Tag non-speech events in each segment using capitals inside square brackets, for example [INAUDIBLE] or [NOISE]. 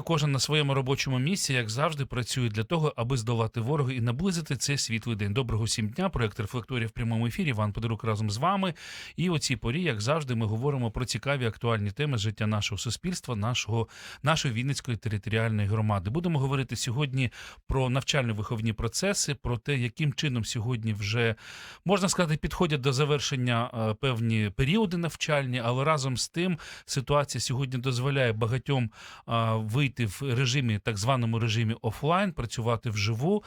Кожен на своєму робочому місці, як завжди, працює для того, аби здолати ворога і наблизити цей світлий день. Доброго всім дня. Проект рефлекторія в прямому ефірі. Іван Подорук разом з вами. І о цій порі, як завжди, ми говоримо про цікаві актуальні теми життя нашого суспільства, нашого нашої Вінницької територіальної громади. Будемо говорити сьогодні про навчально-виховні процеси, про те, яким чином сьогодні вже можна сказати, підходять до завершення е, певні періоди навчальні, але разом з тим ситуація сьогодні дозволяє багатьом а, вийти в режимі, так званому режимі офлайн, працювати вживу,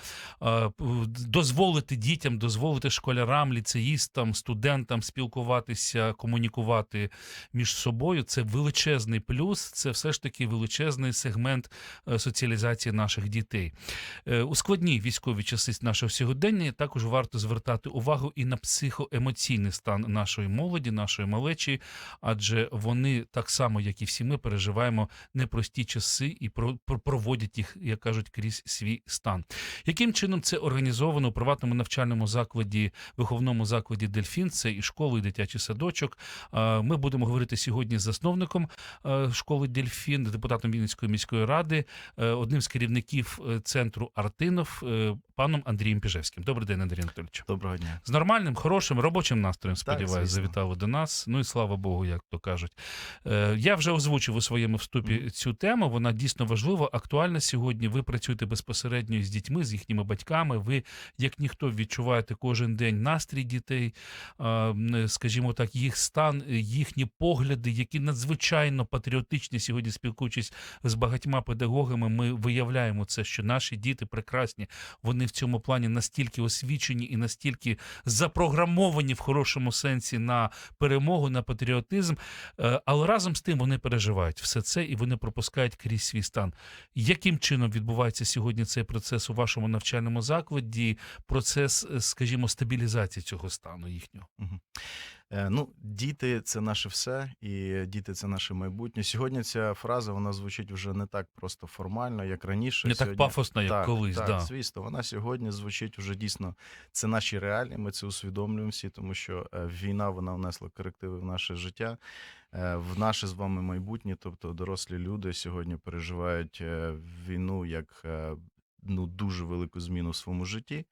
дозволити дітям, дозволити школярам, ліцеїстам, студентам спілкуватися, комунікувати між собою. Це величезний плюс, це все ж таки величезний сегмент е, соціалізації наших дітей. Е, У складні військові часи нашого сьогодення також варто звертати увагу і на психоемоційний стан нашої молоді, нашої малечі, адже вони так само, як і всі ми, переживаємо непрості часи і про- про- проводять їх, як кажуть, крізь свій стан. Яким чином це організовано у приватному навчальному закладі, виховному закладі Дельфін? Це і школи, і дитячий садочок. Ми будемо говорити сьогодні з засновником школи Дельфін, депутатом Вінницької міської ради, е, одним з керівників е, центру Артинов, е, паном Андрієм Піжевським. Добрий день, Андрій Анатольович. Доброго дня. З нормальним, хорошим робочим настроєм, сподіваюся, завітали до нас. Ну і слава Богу, як то кажуть. Я вже озвучив у своєму вступі цю тему. Вона дійсно важлива, актуальна сьогодні. Ви працюєте безпосередньо з дітьми, з їхніми батьками. Ви, як ніхто, відчуваєте кожен день настрій дітей, скажімо так, їх стан, їхні погляди, які надзвичайно патріотичні сьогодні, спілкуючись з багатьма педагогами, ми виявляємо це, що наші діти прекрасні. Вони в цьому плані настільки освічені і настільки запрограмовані в хорошому сенсі на перемогу, на патріотизм. Е, Але разом з тим вони переживають все це і вони пропускають крізь свій стан. Яким чином відбувається сьогодні цей процес у вашому навчальному закладі? Процес, е, скажімо, стабілізації цього стану їхнього? Е, Ну, діти це наше все, і діти це наше майбутнє. Сьогодні ця фраза вона звучить вже не так просто формально, як раніше. Не так Сьогодні- пафосно, як так, колись. Так, да. звісно, вона сьогодні звучить вже дійсно. Це наші реалії. Ми це усвідомлюємо всі, тому що е, війна вона внесла корективи в наше життя, е, в наше з вами майбутнє. Тобто, дорослі люди сьогодні переживають війну як ну дуже велику зміну в своєму житті.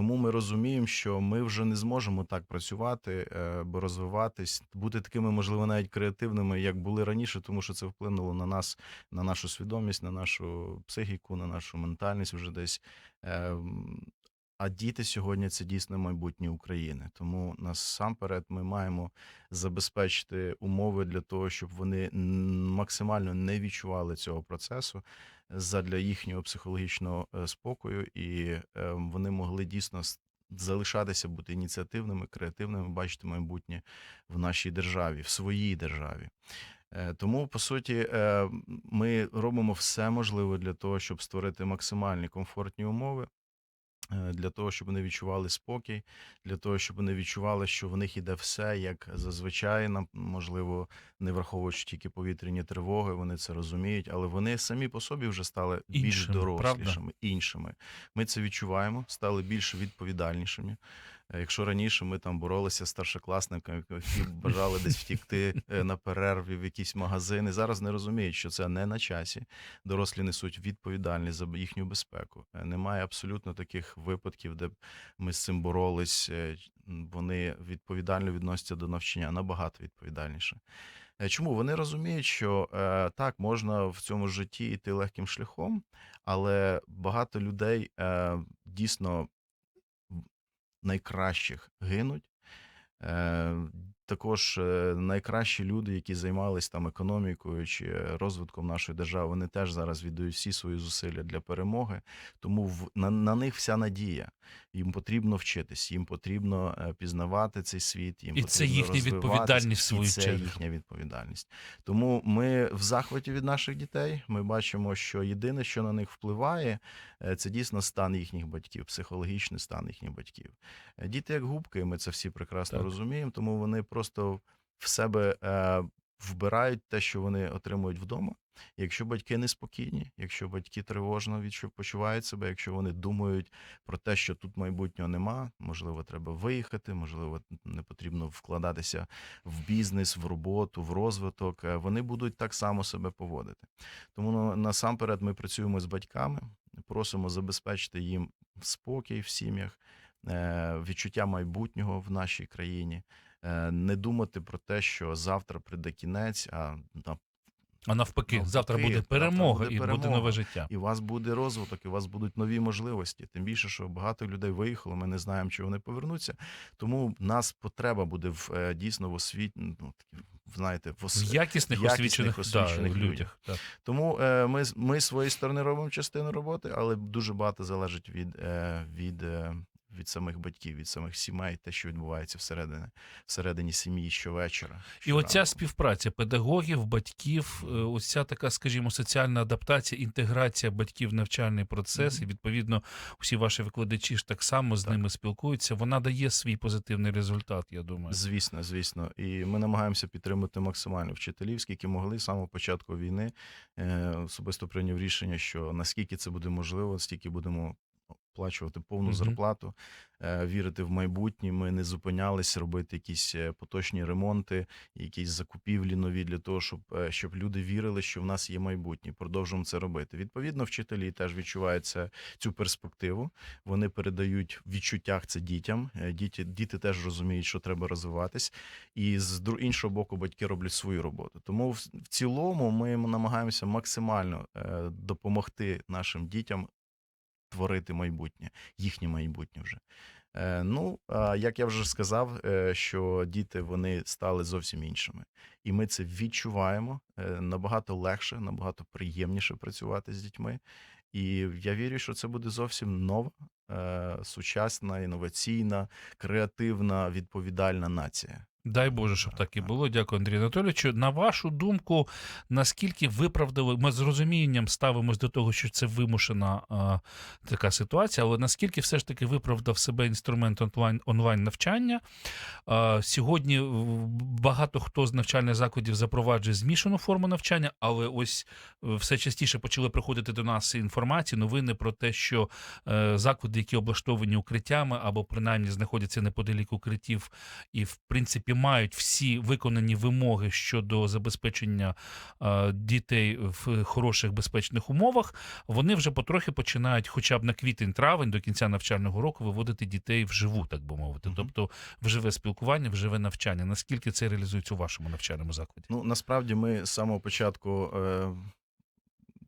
Тому ми розуміємо, що ми вже не зможемо так працювати, е, бо розвиватись, бути такими, можливо, навіть креативними, як були раніше, тому що це вплинуло на нас, на нашу свідомість, на нашу психіку, на нашу ментальність вже десь. А діти сьогодні це дійсно майбутнє України. Тому насамперед ми маємо забезпечити умови для того, щоб вони максимально не відчували цього процесу задля їхнього психологічного е, спокою, і е, вони могли дійсно залишатися бути ініціативними, креативними, бачити майбутнє в нашій державі, в своїй державі. Е, Тому, по суті, ми робимо все можливе для того, щоб створити максимальні комфортні умови. Е, Для того, щоб вони відчували спокій, для того, щоб вони відчували, що в них іде все як зазвичай, нам можливо, не враховуючи тільки повітряні тривоги, вони це розуміють, але вони самі по собі вже стали більш дорослішими дорослішими, іншими. Ми це відчуваємо, стали більш відповідальнішими. Е, Якщо раніше ми там боролися з старшокласниками, які бажали десь втікти е, на перерві в якісь магазини, зараз не розуміють, що це не на часі. Дорослі несуть відповідальність за їхню безпеку. Е, Немає абсолютно таких випадків, де ми з цим боролись. Вони відповідально відносяться до навчання, набагато відповідальніше. Чому вони розуміють, що е, так можна в цьому житті йти легким шляхом, але багато людей е, дійсно найкращих гинуть. Е, також е, найкращі люди, які займалися там економікою чи розвитком нашої держави, вони теж зараз віддають всі свої зусилля для перемоги. Тому на, на них вся надія. Їм потрібно вчитись, їм потрібно е, пізнавати цей світ. Їм І це їхня відповідальність, свою і це чергу. їхня відповідальність. Тому ми в захваті від наших дітей. Ми бачимо, що єдине, що на них впливає, е, це дійсно стан їхніх батьків, психологічний стан їхніх батьків. Е, Діти як губки, ми це всі прекрасно Так. розуміємо, тому вони просто в себе вбирають те, що вони отримують вдома. Якщо батьки неспокійні, якщо батьки тривожно почувають себе, якщо вони думають про те, що тут майбутнього нема, можливо, треба виїхати, можливо, не потрібно вкладатися в бізнес, в роботу, в розвиток, е, вони будуть так само себе поводити. Тому насамперед ми працюємо з батьками, просимо забезпечити їм спокій в сім'ях, е, відчуття майбутнього в нашій країні, не думати про те, що завтра прийде кінець, а на А навпаки, Навпаки, завтра буде завтра перемога буде і буде нове життя. і у вас буде розвиток, і у вас будуть нові можливості. Тим більше, що багато людей виїхало, ми не знаємо, чи вони повернуться. Тому нас потреба буде в е, дійсно в освіт... ну, знаєте, в ос... В якісних, якісних, освічених, освічених да, людях. Так. Тому е, ми, ми з своєї сторони робимо частину роботи, але дуже багато залежить від, е, від, е, від самих батьків, від самих сімей, те, що відбувається всередині, всередині сім'ї щовечора. І оця співпраця педагогів, батьків, е, ось ця така, скажімо, соціальна адаптація, інтеграція батьків в навчальний процес, Мгм. і відповідно всі ваші викладачі ж так само з Так. ними спілкуються. Вона дає свій позитивний результат, я думаю. Звісно, звісно. І ми намагаємося підтримати максимально вчителів, скільки могли з самого початку війни. Е, Особисто прийняв рішення, що наскільки це буде можливо, стільки будемо оплачувати повну Мгм. зарплату, е, вірити в майбутнє. Ми не зупинялись робити якісь е, поточні ремонти, якісь закупівлі нові для того, щоб, е, щоб люди вірили, що в нас є майбутнє. Продовжуємо це робити. Відповідно, вчителі теж відчувають цю перспективу. Вони передають в відчуттях це дітям. Діти, діти теж розуміють, що треба розвиватись, і з іншого боку, батьки роблять свою роботу. Тому в, цілому ми намагаємося максимально допомогти нашим дітям творити майбутнє, їхнє майбутнє вже. Е, ну, як я вже сказав, е, що діти вони стали зовсім іншими, і ми це відчуваємо е, набагато легше, набагато приємніше працювати з дітьми. І я вірю, що це буде зовсім нова, сучасна, інноваційна, креативна, відповідальна нація. Дай Боже, щоб так і було. Дякую, Андрію Анатолійовичу. На вашу думку, наскільки виправдали, ми з розумінням ставимось до того, що це вимушена а, така ситуація, але наскільки все ж таки виправдав себе інструмент онлайн, онлайн навчання? А, сьогодні багато хто з навчальних закладів запроваджує змішану форму навчання, але ось е, все частіше почали приходити до нас інформації, новини про те, що е, заклади, які облаштовані укриттями або принаймні знаходяться неподалік укриттів, і в принципі мають всі виконані вимоги щодо забезпечення е, дітей в хороших безпечних умовах, вони вже потрохи починають, хоча б на квітень-травень до кінця навчального року, виводити дітей вживу, так би мовити, тобто в живе спілкування, в живе навчання. Наскільки це реалізується у вашому навчальному закладі? Ну насправді ми з самого початку е,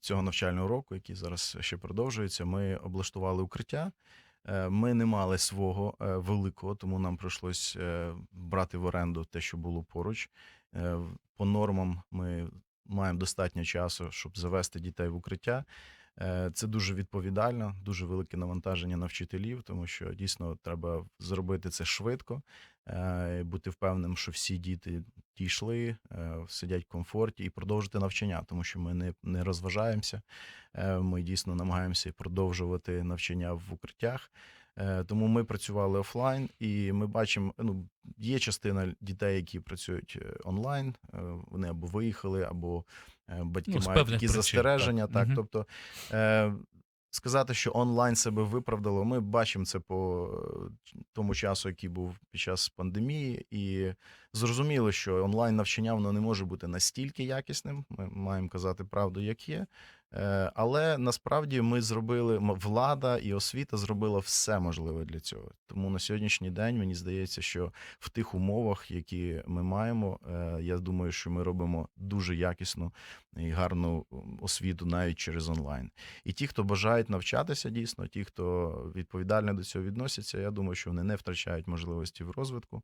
цього навчального року, який зараз ще продовжується, ми облаштували укриття. Е, Ми не мали свого е, великого, тому нам прийшлось е, брати в оренду те, що було поруч. По нормам ми маємо достатньо часу, щоб завести дітей в укриття. Е, Це дуже відповідально, дуже велике навантаження на вчителів, тому що дійсно треба зробити це швидко, е, бути впевненим, що всі діти дійшли, е, сидять в комфорті і продовжити навчання, тому що ми не, не розважаємося. Ми дійсно намагаємося продовжувати навчання в укриттях. Тому ми працювали офлайн, і ми бачимо, ну є частина дітей, які працюють онлайн. Вони або виїхали, або батьки Ну, мають такі причин, застереження. так. Так, угу. тобто е, сказати, що онлайн себе виправдало, ми бачимо це по е, тому часу, який був під час пандемії, і зрозуміло, що онлайн навчання воно не може бути настільки якісним. Ми маємо казати правду, як є. Е, Але насправді ми зробили влада і освіта зробила все можливе для цього. Тому на сьогоднішній день мені здається, що в тих умовах, які ми маємо, е, я думаю, що ми робимо дуже якісну і гарну освіту навіть через онлайн. І ті, хто бажають навчатися дійсно, ті, хто відповідально до цього відносяться, я думаю, що вони не втрачають можливості в розвитку.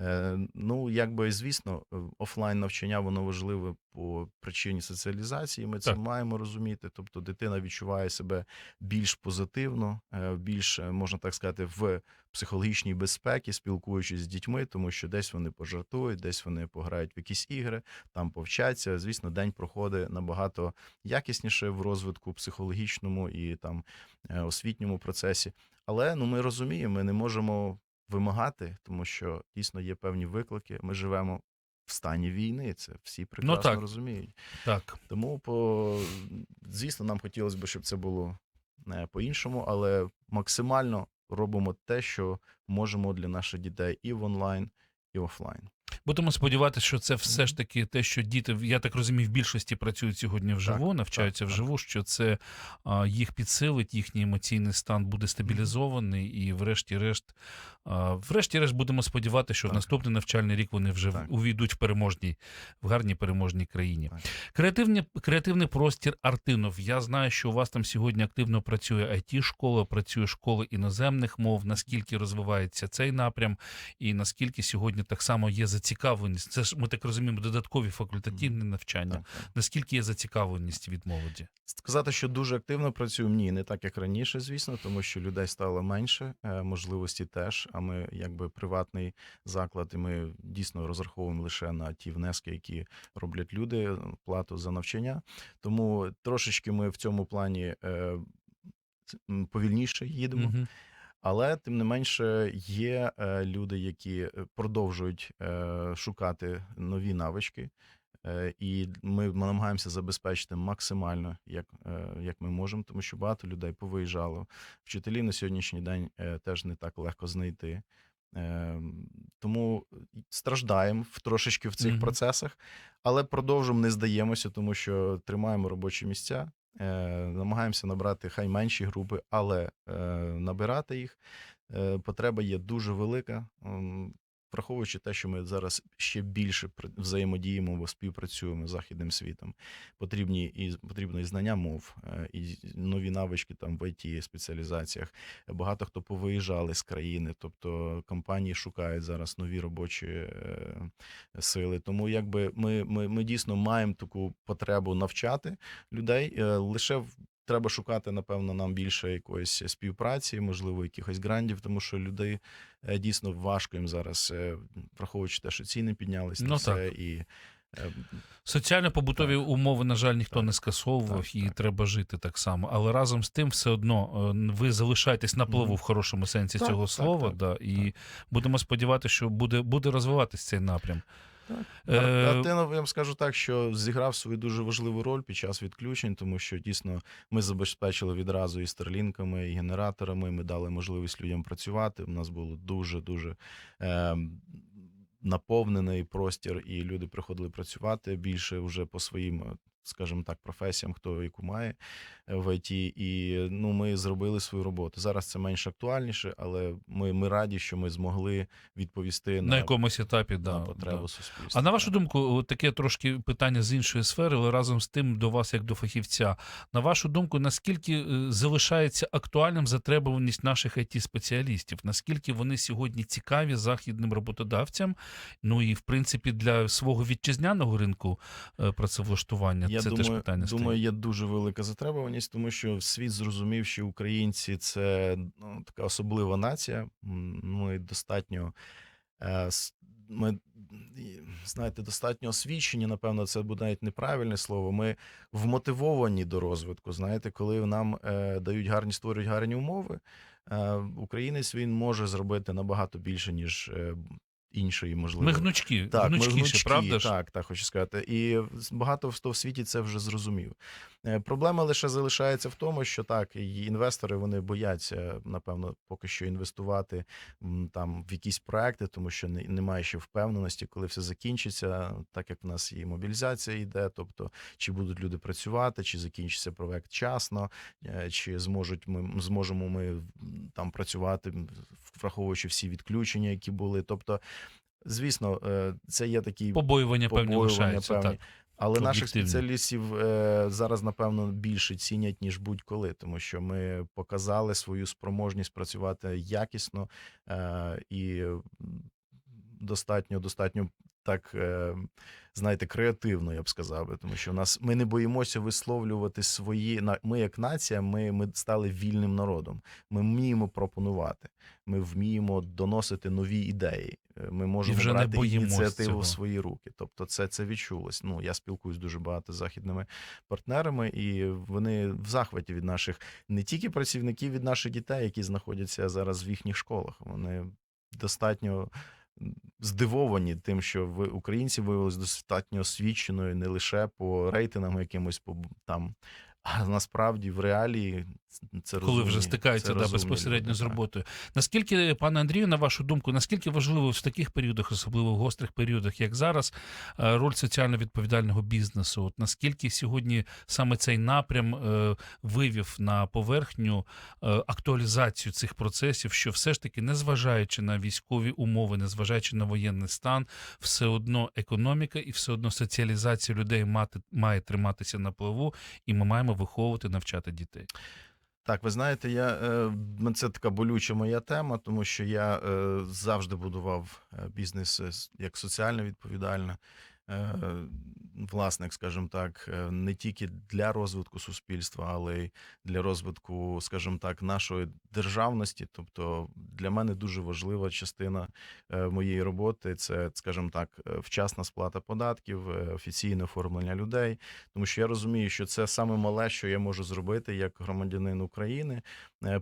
Е, Ну, якби звісно, е, офлайн навчання воно важливе по причині соціалізації. Ми це Так. маємо розуміти. Тобто, дитина відчуває себе більш позитивно, е, більш можна так сказати, в психологічній безпеці, спілкуючись з дітьми, тому що десь вони пожартують, десь вони пограють в якісь ігри, там повчаться. Звісно, день проходить набагато якісніше в розвитку психологічному і там освітньому процесі. Але ну ми розуміємо, ми не можемо вимагати, тому що дійсно є певні виклики. Ми живемо в стані війни. Це всі прекрасно так. розуміють. Так. Тому, по, звісно, нам хотілося б, щоб це було не по-іншому, але максимально робимо те, що можемо для наших дітей і в онлайн, і офлайн. Будемо сподіватися, що це все ж таки те, що діти, я так розумію, в більшості працюють сьогодні вживу, навчаються так, вживу, що це а, їх підсилить, їхній емоційний стан буде стабілізований, і врешті-решт, врешті-решт будемо сподіватися, що в наступний навчальний рік вони вже Так. увійдуть в переможній, в гарній переможній країні. Так. Креативний, креативний простір Артинов. Я знаю, що у вас там сьогодні активно працює it школа працює школа іноземних мов. Наскільки розвивається цей напрям, і наскільки сьогодні так само є зацікавленість? Це ж ми так розуміємо, додаткові факультативні навчання. Так, так. Наскільки є зацікавленість від молоді? Сказати, що дуже активно працюємо, ні, не так як раніше, звісно, тому що людей стало менше, е, можливості теж. А ми, якби приватний заклад, і ми дійсно розраховуємо лише на ті внески, які роблять люди, плату за навчання. Тому трошечки ми в цьому плані е, повільніше їдемо. Мгм. Але тим не менше є е, люди, які продовжують е, шукати нові навички. Е, І ми намагаємося забезпечити максимально, як, як ми можемо, тому що багато людей повиїжджало. Вчителів на сьогоднішній день теж не так легко знайти. Е, Тому страждаємо в трошечки в цих Мгм. процесах, але продовжуємо, не здаємося, тому що тримаємо робочі місця. Е, намагаємося набрати хай менші групи, але е, набирати їх. Е, потреба є дуже велика. Враховуючи те, що ми зараз ще більше взаємодіємо або співпрацюємо з західним світом, потрібні і потрібно і знання мов, е, і нові навички там в it спеціалізаціях. Багато хто повиїжджали з країни, тобто компанії шукають зараз нові робочі е, сили. Тому якби ми, ми, ми дійсно маємо таку потребу навчати людей. Е, Лише в- треба шукати, напевно, нам більше якоїсь співпраці, можливо, якихось грантів, тому що людей е, дійсно важко їм зараз, е, враховуючи те, що ціни піднялись на Ну, все і. е, Соціально-побутові Так. умови, на жаль, ніхто Так. не скасовував, Так, і так. треба жити так само. Але разом з тим, все одно ви залишаєтесь на плаву в хорошому сенсі Так, цього так, слова. так, да, і так. будемо сподіватися, що буде, буде розвиватись цей напрям. Е, Ар- я вам скажу так, що зіграв свою дуже важливу роль під час відключень, тому що дійсно ми забезпечили відразу і старлінками, і генераторами. Ми дали можливість людям працювати. У нас було дуже дуже е, наповнений простір, і люди приходили працювати більше вже по своїм. Скажімо так, професіям, хто яку має в ІТ, і ну ми зробили свою роботу. Зараз це менш актуальніше, але ми, ми раді, що ми змогли відповісти на на, якомусь етапі, на да, потребу да. суспільства. А на вашу думку, таке трошки питання з іншої сфери, але разом з тим до вас, як до фахівця. На вашу думку, наскільки е, залишається актуальним затребуваність наших it спеціалістів Наскільки вони сьогодні цікаві західним роботодавцям? Ну і в принципі для свого вітчизняного ринку е, працевлаштування Я це думаю, теж питання думаю, є дуже велика затребуваність, тому що світ зрозумів, що українці це ну, така особлива нація. Ми достатньо. е, Ми знаєте, достатньо освічені, напевно, це буде навіть неправильне слово. Ми вмотивовані до розвитку. Знаєте, коли нам е, дають гарні, створюють гарні умови, е, українець він може зробити набагато більше, ніж іншої можливо. Ми гнучки, Так, ми гнучкі, правда ж? Так, так хочу сказати. І багато хто в світі це вже зрозумів. Е, Проблема лише залишається в тому, що так, і інвестори вони бояться, напевно, поки що інвестувати там в якісь проекти, тому що не- немає ще впевненості, коли все закінчиться, так як в нас і мобілізація йде. Тобто, чи будуть люди працювати, чи закінчиться проект вчасно, е, чи зможуть ми зможемо ми там працювати, враховуючи всі відключення, які були. Тобто, звісно, е, це є такі Побоювання певні лишаються. певні. Так. Але наших спеціалістів е, зараз, напевно, більше цінять, ніж будь-коли, тому що ми показали свою спроможність працювати якісно е, і достатньо, достатньо так, е, знаєте, креативно, я б сказав тому що у нас ми не боїмося висловлювати свої Ми, як нація, ми, ми стали вільним народом. Ми вміємо пропонувати, ми вміємо доносити нові ідеї. Е, Ми можемо вже брати ініціативу цього. в свої руки. Тобто, це, це відчулось. Ну я спілкуюсь дуже багато з західними партнерами, і вони в захваті від наших не тільки працівників, від наших дітей, які знаходяться зараз в їхніх школах. Вони достатньо здивовані тим, що ви українці виявилися достатньо освіченою не лише по рейтингам якимось по там. А насправді в реалії це коли вже розумні- стикаються да, безпосередньо з роботою. Наскільки, пане Андрію, на вашу думку, наскільки важливо в таких періодах, особливо в гострих періодах, як зараз, е, роль соціально відповідального бізнесу? От наскільки сьогодні саме цей напрям е, вивів на поверхню е, актуалізацію цих процесів, що все ж таки, незважаючи на військові умови, незважаючи на воєнний стан, все одно економіка і все одно соціалізація людей мати має триматися на плаву, і ми маємо виховувати, навчати дітей. Так, ви знаєте, я е, це така болюча моя тема, тому що я е, завжди будував е, бізнес як соціально відповідально. Е, власник, скажімо так, е, не тільки для розвитку суспільства, але й для розвитку, скажімо так, нашої державності. Тобто для мене дуже важлива частина е, моєї роботи це, скажімо так, вчасна сплата податків, офіційне оформлення людей. Тому що я розумію, що це саме мале, що я можу зробити як громадянин України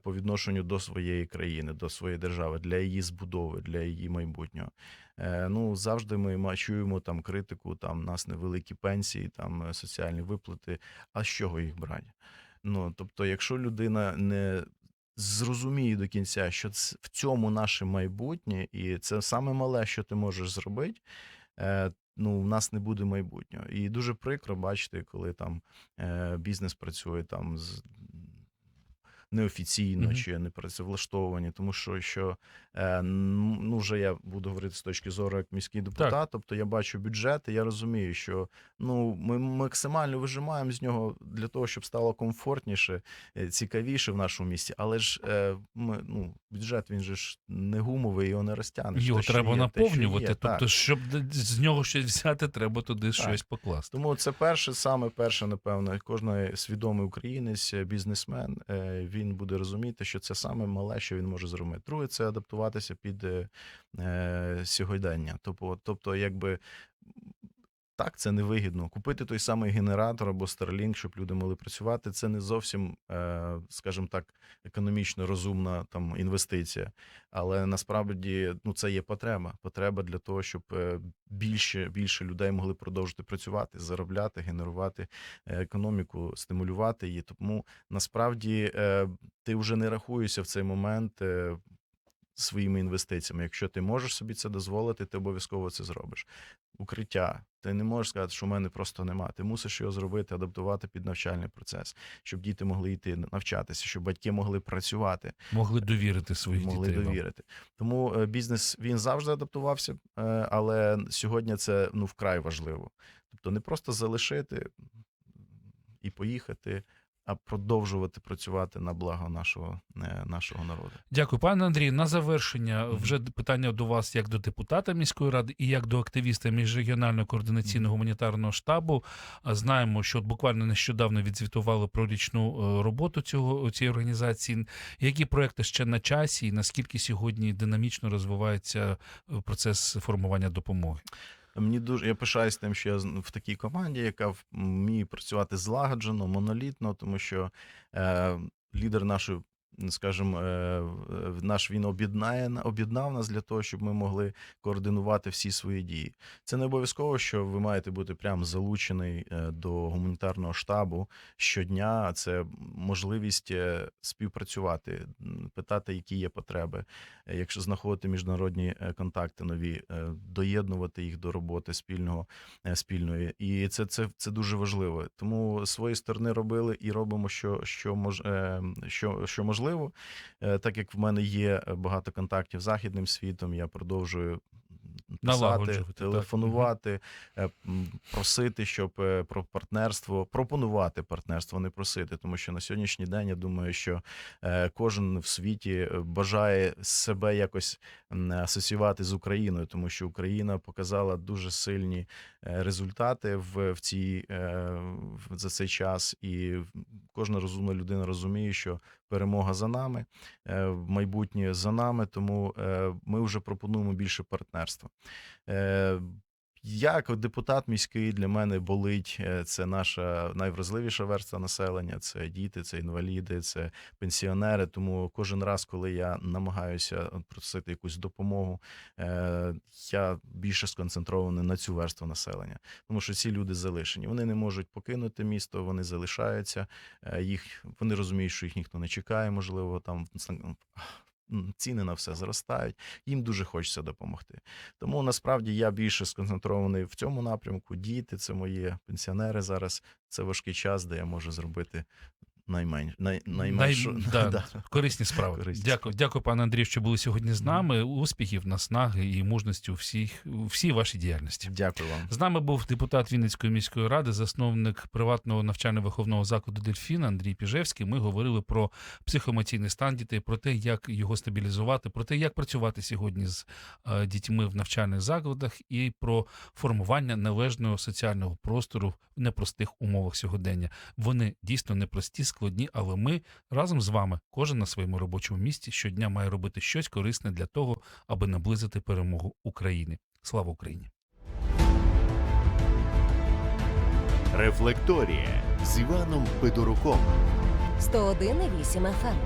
по відношенню до своєї країни, до своєї держави, для її збудови, для її майбутнього. Е, Ну завжди ми чуємо там критику, там нас невеликі пенсії, там е, соціальні виплати. А з чого їх брати? Ну тобто, якщо людина не зрозуміє до кінця, що в цьому наше майбутнє, і це саме мале, що ти можеш зробити. е, Ну, в нас не буде майбутнього. І дуже прикро бачити, коли там бізнес працює там з неофіційно Мгм. чи не працевлаштовані, тому що, що е, ну вже я буду говорити з точки зору як міський депутат. Тобто я бачу бюджет, і я розумію, що ну ми максимально вижимаємо з нього для того, щоб стало комфортніше, е, цікавіше в нашому місті. Але ж е, ми ну бюджет він же ж не гумовий, його не розтягнеш. Його Те, треба є, те, що наповнювати. є, тобто, так. щоб з нього щось взяти, треба туди щось покласти. Тому це перше, саме перше, напевно, кожен свідомий українець, бізнесмен, е, він буде розуміти, що це саме мале, що він може зробити. Друге, це адаптуватися під е, е, сьогодення. Тобто, тобто, якби. Так, це невигідно. Купити той самий генератор або Starlink, щоб люди могли працювати, це не зовсім, е, скажімо так, економічно розумна там інвестиція. Але насправді ну, це є потреба. Потреба для того, щоб е, більше, більше людей могли продовжити працювати, заробляти, генерувати е, економіку, стимулювати її. Тому насправді ти вже не рахуєшся в цей момент. Своїми інвестиціями, якщо ти можеш собі це дозволити, ти обов'язково це зробиш. Укриття. Ти не можеш сказати, що в мене просто нема. Ти мусиш його зробити, адаптувати під навчальний процес, щоб діти могли йти навчатися, щоб батьки могли працювати Могли довірити своїх могли дітей. довірити. Тому е, бізнес він завжди адаптувався, е, але сьогодні це ну вкрай важливо. Тобто не просто залишити і поїхати, а продовжувати працювати на благо нашого, е, нашого народу. Дякую, пане Андрій. На завершення вже питання до вас як до депутата міської ради і як до активіста міжрегіонального координаційного гуманітарного штабу. Знаємо, що буквально нещодавно відзвітували про річну е, роботу цього цієї організації. Які проекти ще на часі, і наскільки сьогодні динамічно розвивається е, процес формування допомоги? Мені дуже я пишаюсь тим, що я в такій команді, яка вміє працювати злагоджено, монолітно, тому що е, лідер нашої, скажімо, е, наш він об'єднає об'єднав нас для того, щоб ми могли координувати всі свої дії. Це не обов'язково, що ви маєте бути прям залучений е, до гуманітарного штабу щодня. Це можливість е, співпрацювати, питати, які є потреби. Якщо знаходити міжнародні контакти нові, доєднувати їх до роботи спільного спільної, і це, це, це дуже важливо. Тому з своєї сторони робили і робимо, що, що мож, що, що можливо. Е, Так як в мене є багато контактів з західним світом, я продовжую. Писати, Налагоджувати, так. телефонувати, е, просити, щоб е, про партнерство, пропонувати партнерство, не просити. Тому що на сьогоднішній день я думаю, що е, кожен в світі е, бажає себе якось асоціювати з Україною, тому що Україна показала дуже сильні е, результати в, в цій е, за цей час, і кожна розумна людина розуміє, що перемога за нами, е, майбутнє за нами. Тому е, ми вже пропонуємо більше партнерства. Е, як депутат міський, для мене болить е, це наша найвразливіша верства населення. Це діти, це інваліди, це пенсіонери. Тому кожен раз, коли я намагаюся просити якусь допомогу, е, я більше сконцентрований на цю верству населення, тому що ці люди залишені. Вони не можуть покинути місто, вони залишаються. е, Їх вони розуміють, що їх ніхто не чекає. Можливо, там ціни на все зростають. Їм дуже хочеться допомогти. Тому насправді я більше сконцентрований в цьому напрямку. Діти це мої пенсіонери зараз. Це важкий час, де я можу зробити найменш най, найменшу Най- да, [LAUGHS] да. Корисні справи. Корисні дякую, дякую, пане Андрію, що були сьогодні з нами. Успіхів, наснаги і мужності у всіх у всій вашій діяльності. Дякую вам. З нами був депутат Вінницької міської ради, засновник приватного навчально-виховного закладу Дельфін Андрій Піжевський. Ми говорили про психоемоційний стан дітей, про те, як його стабілізувати, про те, як працювати сьогодні з е, дітьми в навчальних закладах, і про формування належного соціального простору в непростих умовах сьогодення. Вони дійсно непрості, складні, але ми разом з вами, кожен на своєму робочому місці, щодня має робити щось корисне для того, аби наблизити перемогу України. Слава Україні! Рефлекторія з Іваном Федоруком. 101,8 FM.